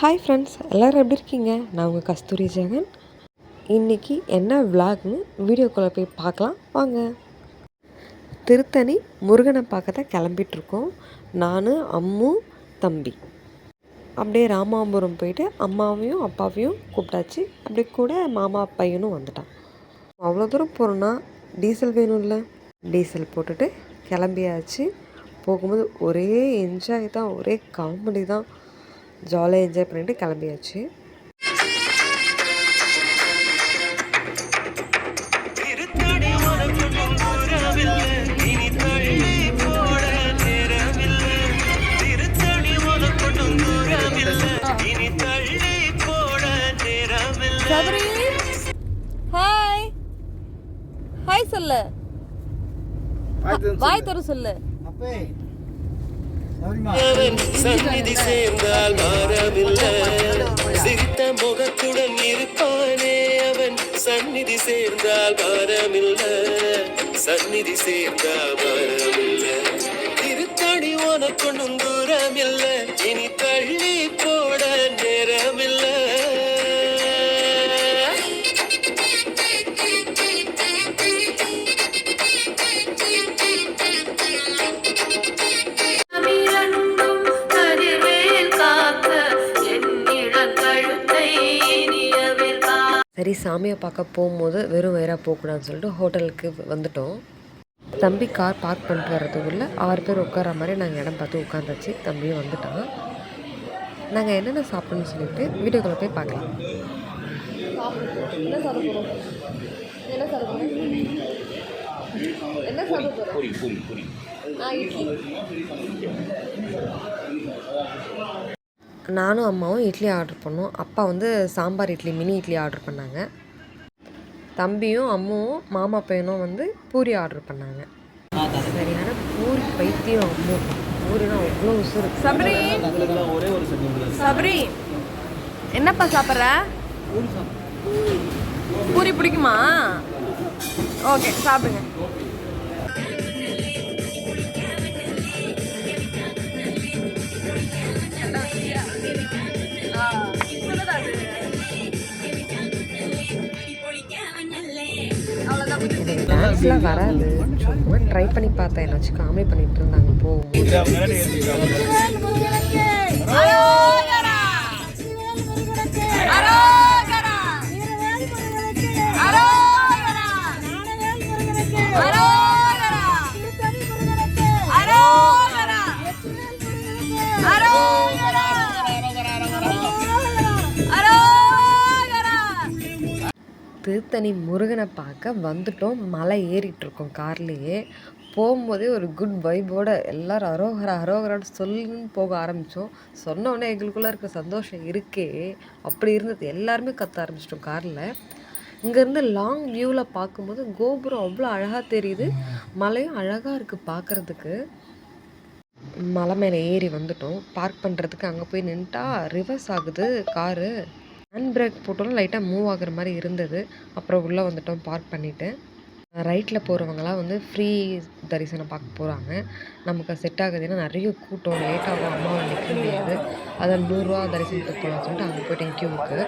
Hi friends எல்லோரும் எப்படி இருக்கீங்க? நான் உங்கள் கஸ்தூரி ஜெகன். இன்றைக்கி என்ன விலாக்னு வீடியோக்குள்ளே போய் பார்க்கலாம். வாங்க. திருத்தணி முருகனை பார்க்க தான் கிளம்பிட்டுருக்கோம். நான் அம்மு தம்பி. அப்படியே ராமாபுரம் போயிட்டு அம்மாவையும் அப்பாவையும் கூப்பிட்டாச்சு. அப்படியே கூட மாமா பையனும் வந்துட்டான். அவ்வளோ தூரம் போகிறோன்னா டீசல் வேணும்ல? டீசல் போட்டுட்டு கிளம்பியாச்சு. போகும்போது ஒரே என்ஜாய் தான் ஒரே காமெடி தான். ஜாலியாக என்ஜாய் பண்ணிட்டு கிளம்பியாச்சு. திருத்தணி உனக்கு தூரமில்லை இனி தள்ளி போட நேரமில்லை திருத்தணி உனக்கு தூரமில்லை இனி தள்ளி போட நேரமில்லை சபரி ஹாய் ஹாய் சொல்லு. வாய் தர சொல்லு அவன் சந்நிதி சேர்ந்தால் மாறவில்லை. சிரித்த முகத்துடன் இருப்பானே அவன். சந்நிதி சேர்ந்தால் மாறமில்லை சந்நிதி சேர்ந்தால் மாறமில்லை திருத்தணி உனக்கு தூரமில்லை. இனி தள்ளி சரி சாமியை பார்க்க போகும்போது வெறும் வயிறாக போகக்கூடாதுன்னு சொல்லிட்டு ஹோட்டலுக்கு வந்துட்டோம். தம்பி கார் பார்க் பண்ணிட்டு வர்றதுக்குள்ளே ஆறு பேர் உட்கார மாதிரி நாங்கள் இடம் பார்த்து உட்காந்தாச்சு தம்பியும் வந்துட்டான். நாங்கள் என்னென்ன சாப்பிடணும்னு சொல்லிட்டு வீடியோக்குள்ளே போய் பார்க்கலாம். என்ன சாப்பிட போகிறோம் என்ன சாப்பிட போகிறோம் என்ன சாப்பிட போகிறோம் பூரி பூரி பூரி. ஆ இட்லி. நானும் அம்மாவும் இட்லி ஆர்டர் பண்ணோம். அப்பா வந்து சாம்பார் இட்லி மினி இட்லி ஆர்டர் பண்ணாங்க. தம்பியும் அம்மாவும் மாமா பையனும் வந்து பூரி ஆர்டர் பண்ணாங்க. சரியான பூரி பைத்தியம் அம்மு. பூரினா அவ்வளோ உசுறு. சபரி! சபரி! என்னப்பா சாப்பிட்ற? பூரி பிடிக்குமா? ஓகே சாப்பிடுங்க. டான்ஸ்லாம் வராது. சும்மா ட்ரை பண்ணி பார்த்தேன். என்னாச்சும் காமெடி பண்ணிட்டு இருந்தாங்க. போகும்போது திருத்தணி முருகனை பார்க்க வந்துட்டோம். மலை ஏறிட்டுருக்கோம் கார்லேயே. போகும்போதே ஒரு குட் வைபோட எல்லோரும் அரோகரா அரோகரான்னு சொல்லுன்னு போக ஆரம்பித்தோம் சொன்ன உடனே எங்களுக்குள்ளே இருக்க சந்தோஷம் இருக்கே. அப்படி இருந்தது. எல்லாருமே கத்த ஆரம்பிச்சிட்டோம் காரில். இங்கேருந்து லாங் வியூவில் பார்க்கும்போது கோபுரம் அவ்வளோ அழகாக தெரியுது. மலையும் அழகாக இருக்குது பார்க்குறதுக்கு. மலை மேலே ஏறி வந்துட்டோம். பார்க் பண்ணுறதுக்கு அங்கே போய் நின்ட்டா ரிவர்ஸ் ஆகுது காரு. ஹேண்ட் பிரேக் போட்டாலும் லைட்டாக மூவ் ஆகுற மாதிரி இருந்தது. அப்புறம் உள்ளே வந்துட்டோம் பார்க் பண்ணிவிட்டு ரைட்டில் போகிறவங்களாம் வந்து ஃப்ரீ தரிசனம் பார்க்க போகிறாங்க நமக்கு செட் ஆகுதுன்னா நிறைய கூட்டம் லேட்டாகும். அம்மாவை நிற்க முடியாது. அதான் நூறுரூவா தரிசனத்துக்கு போகலாம்னு சொல்லிட்டு அங்கே போயிட்டேன் கியூவுக்கு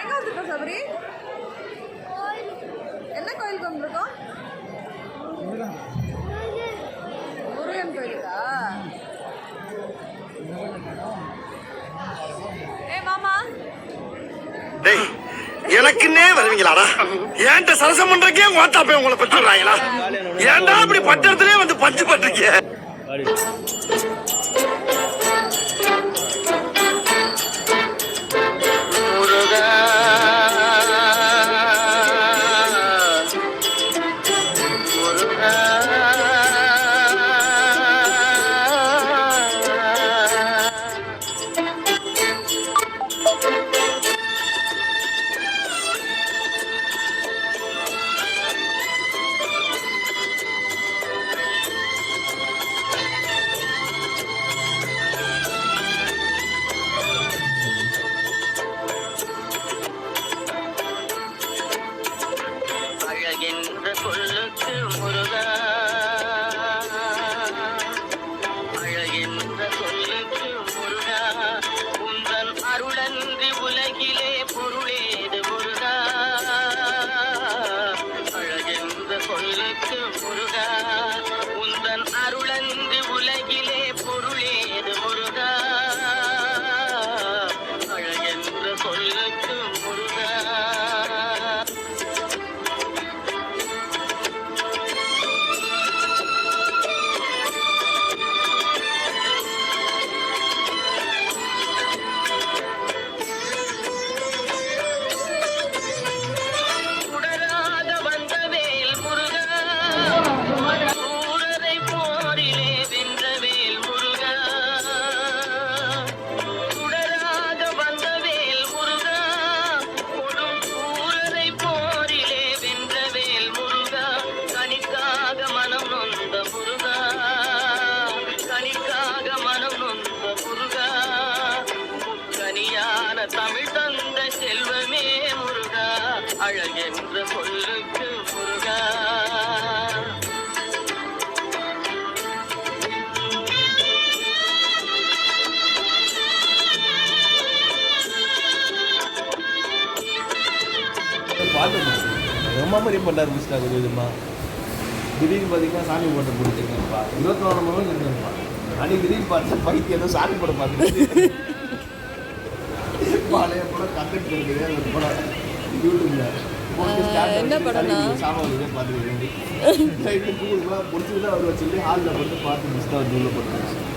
எங்க வந்திருக்கோம் சபரி என்ன கோயிலுக்கு வந்திருக்கோம் முருகன் கோயிலுக்கா ஏ மாமா டேய் எனக்குன்னே வருவீங்களாடா? ஏன்ட்ட சரசம் பண்றக்கே ஓட்டா போய் உங்களை பெற்றுறாங்களா ஏன்டா இப்படி பட்டத்துலயே வந்து பஞ்சு பண்றீங்க? அழகென்ற சொல்லுக்கு முருகா. ரொம்ப பண்ண கொஞ்சம் திடீர்னு பார்த்தீங்கன்னா சாமி போட்டு பிடிச்சிருக்கேன்ப்பா இருபத்தி மணி நேரம் இருக்கேன்ப்பா அன்னைக்கு திடீர்னு பார்த்து பைக்கு ஏதோ சாமி படம் பார்த்துட்டு பழைய படம் கண்டக்ட் இருக்குது ஒரு படம். யூடியூப்ல. என்ன படம்னா? சாமான்